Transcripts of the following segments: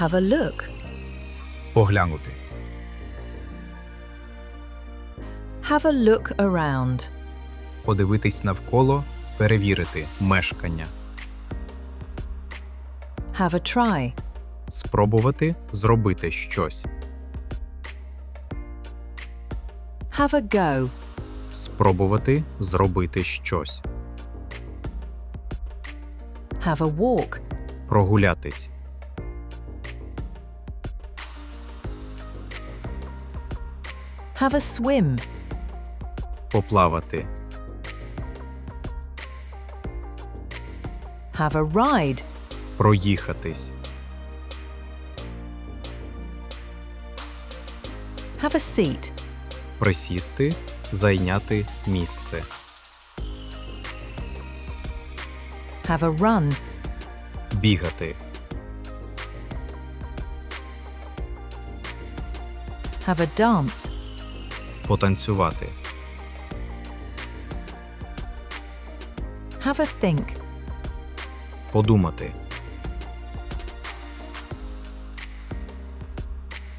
Have a look. Поглянути. Have a look around. Подивитись навколо, перевірити мешкання. Have a try. Спробувати зробити щось. Have a go. Спробувати зробити щось. Have a walk. Прогулятись. Have a swim. Поплавати. Have a ride. Проїхатись. Have a seat. Присісти. Зайняти місце. Have a run. Бігати. Have a dance. Потанцювати. Have a think. Подумати.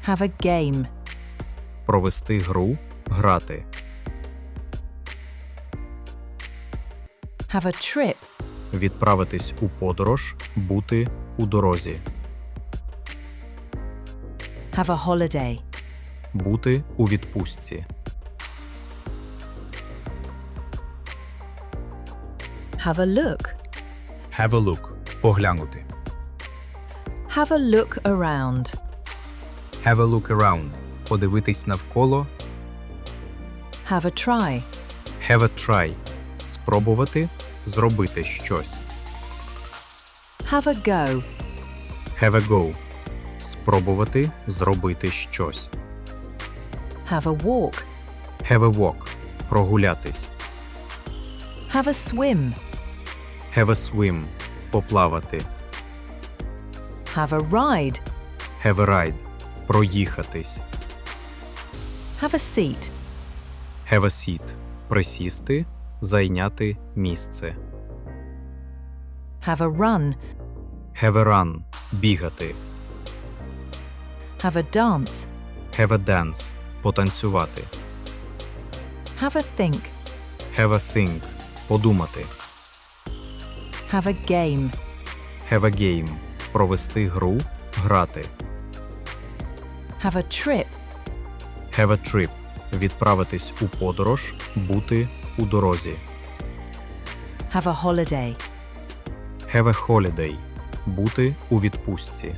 Have a game. Провести гру. Грати. Have a trip. Відправитись у подорож. Бути у дорозі. Have a holiday. Бути у відпустці. Have a look. Have a look. Поглянути. Have a look around. Have a look around. Подивитись навколо. Have a try. Have a try. Спробувати зробити щось. Have a go. Have a go. Спробувати зробити щось. Have a walk. Have a walk. Прогулятись. Have a swim. Have a swim. Поплавати. Have a ride. Have a ride. Проїхатись. Have a seat. Have a seat. Присісти. Зайняти місце. Have a run. Have a run. Бігати. Have a dance. Have a dance. Потанцювати. Have a think. Have a think. Подумати. Have a game. Have a game. Провести гру. Грати. Have a trip. Have a trip. Відправитись у подорож. Бути у дорозі. Have a holiday. Have a holiday. Бути у відпустці.